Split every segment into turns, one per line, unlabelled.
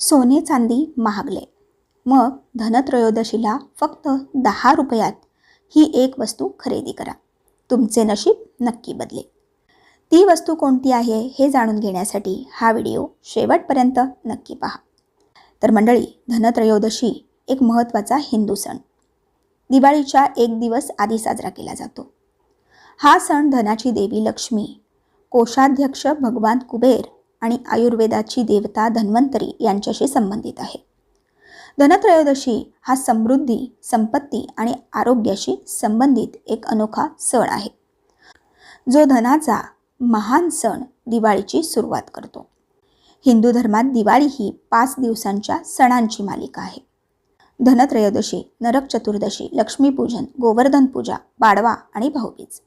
सोने चांदी महागले. मग धनत्रयोदशीला फक्त दहा रुपयात ही एक वस्तू खरेदी करा. तुमचे नशीब नक्की बदले. ती वस्तू कोणती आहे हे जाणून घेण्यासाठी हा व्हिडिओ शेवटपर्यंत नक्की पहा. तर मंडळी धनत्रयोदशी एक महत्त्वाचा हिंदू सण. दिवाळीच्या एक दिवस आधी साजरा केला जातो. हा सण धनाची देवी लक्ष्मी कोषाध्यक्ष भगवान कुबेर आणि आयुर्वेदाची देवता धन्वंतरी यांच्याशी संबंधित आहे. धनत्रयोदशी हा समृद्धी संपत्ती आणि आरोग्याशी संबंधित एक अनोखा सण आहे. जो धनाचा महान सण दिवाळीची सुरुवात करतो. हिंदू धर्मात दिवाळी ही पाच दिवसांच्या सणांची मालिका आहे. धनत्रयोदशी नरक चतुर्दशी लक्ष्मीपूजन गोवर्धन पूजा पाडवा आणि भाऊबीज.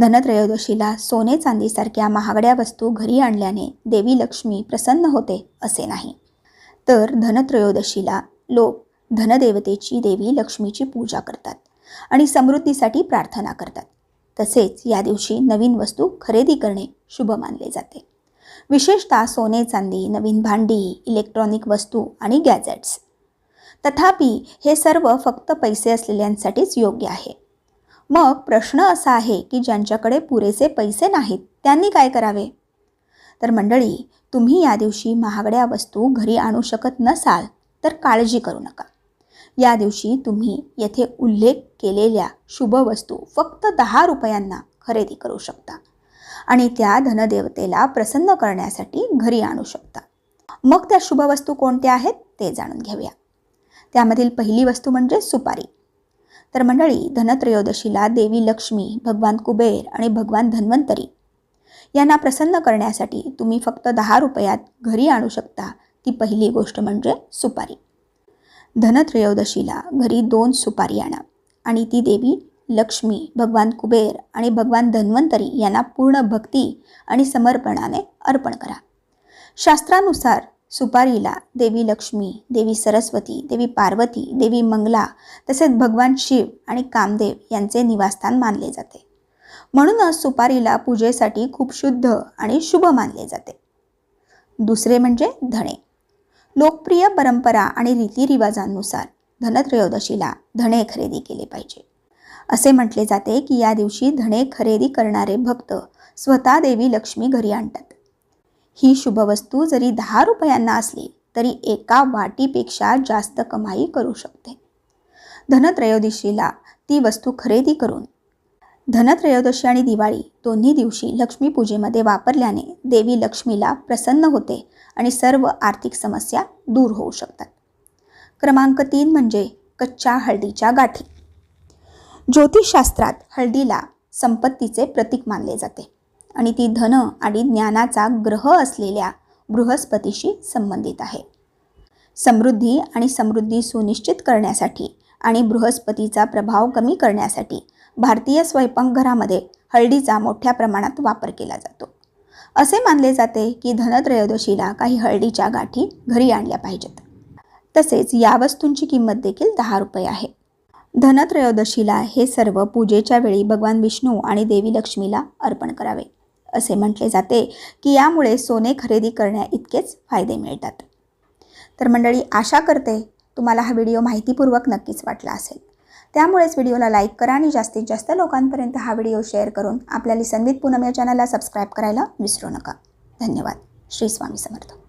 धनत्रयोदशीला सोने चांदीसारख्या महागड्या वस्तू घरी आणल्याने देवी लक्ष्मी प्रसन्न होते असे नाही. तर धनत्रयोदशीला लोक धनदेवतेची देवी लक्ष्मीची पूजा करतात आणि समृद्धीसाठी प्रार्थना करतात. तसेच या दिवशी नवीन वस्तू खरेदी करणे शुभ मानले जाते. विशेषतः सोने चांदी नवीन भांडी इलेक्ट्रॉनिक वस्तू आणि गॅजेट्स तथापि हे सर्व फक्त पैसे असलेल्यांसाठीच योग्य आहे. मग प्रश्न असा आहे की ज्यांच्याकडे पुरेसे पैसे नाहीत त्यांनी काय करावे? तर मंडळी तुम्ही या दिवशी महागड्या वस्तू घरी आणू शकत नसाल तर काळजी करू नका. या दिवशी तुम्ही येथे उल्लेख केलेल्या शुभ वस्तू फक्त दहा रुपयांना खरेदी करू शकता आणि त्या धनदेवतेला प्रसन्न करण्यासाठी घरी आणू शकता. मग त्या शुभ वस्तू कोणत्या आहेत ते जाणून घेऊया. त्यामधील पहिली वस्तू म्हणजे सुपारी. तर मंडळी धनत्रयोदशीला देवी लक्ष्मी भगवान कुबेर आणि भगवान धन्वंतरी यांना प्रसन्न करण्यासाठी तुम्ही फक्त दहा रुपयात घरी आणू शकता. ती पहिली गोष्ट म्हणजे सुपारी. धनत्रयोदशीला घरी दोन सुपारी आणा आणि ती देवी लक्ष्मी भगवान कुबेर आणि भगवान धन्वंतरी यांना पूर्ण भक्ती आणि समर्पणाने अर्पण करा. शास्त्रानुसार सुपारीला देवी लक्ष्मी देवी सरस्वती देवी पार्वती देवी मंगला तसेच भगवान शिव आणि कामदेव यांचे निवासस्थान मानले जाते. म्हणूनच सुपारीला पूजेसाठी खूप शुद्ध आणि शुभ मानले जाते. दुसरे म्हणजे धणे. लोकप्रिय परंपरा आणि रीतिरिवाजांनुसार धनत्रयोदशीला धणे खरेदी केले पाहिजे. असे म्हटले जाते की या दिवशी धणे खरेदी करणारे भक्त स्वतः देवी लक्ष्मी घरी आणतात. ही शुभवस्तू जरी दहा रुपयांना असली तरी एका वाटीपेक्षा जास्त कमाई करू शकते. धनत्रयोदशीला ती वस्तू खरेदी करून धनत्रयोदशी आणि दिवाळी दोन्ही दिवशी लक्ष्मीपूजेमध्ये वापरल्याने देवी लक्ष्मीला प्रसन्न होते आणि सर्व आर्थिक समस्या दूर होऊ शकतात. क्रमांक तीन म्हणजे कच्च्या हळदीच्या गाठी. ज्योतिषशास्त्रात हळदीला संपत्तीचे प्रतीक मानले जाते. आणि ती धन आणि ज्ञानाचा ग्रह असलेल्या बृहस्पतीशी संबंधित आहे. समृद्धी आणि समृद्धी सुनिश्चित करण्यासाठी आणि बृहस्पतीचा प्रभाव कमी करण्यासाठी भारतीय स्वयंपाकघरामध्ये हळदीचा मोठ्या प्रमाणात वापर केला जातो. असे मानले जाते की धनत्रयोदशीला काही हळदीच्या गाठी घरी आणल्या पाहिजेत. तसेच या वस्तूंची किंमत देखील दहा रुपये आहे. धनत्रयोदशीला हे सर्व पूजेच्या वेळी भगवान विष्णू आणि देवी लक्ष्मीला अर्पण करावे. असे म्हटले जाते की यामुळे सोने खरेदी करण्या इतकेच फायदे मिळतात. तर मंडळी आशा करते तुम्हाला हा व्हिडिओ माहितीपूर्वक नक्कीच वाटला असेल. त्यामुळेच व्हिडिओला लाईक करा आणि जास्तीत जास्त लोकांपर्यंत हा व्हिडिओ शेअर करून आपल्या लिसन विथ पूनम या चॅनलला सबस्क्राईब करायला विसरू नका. धन्यवाद. श्री स्वामी समर्थ.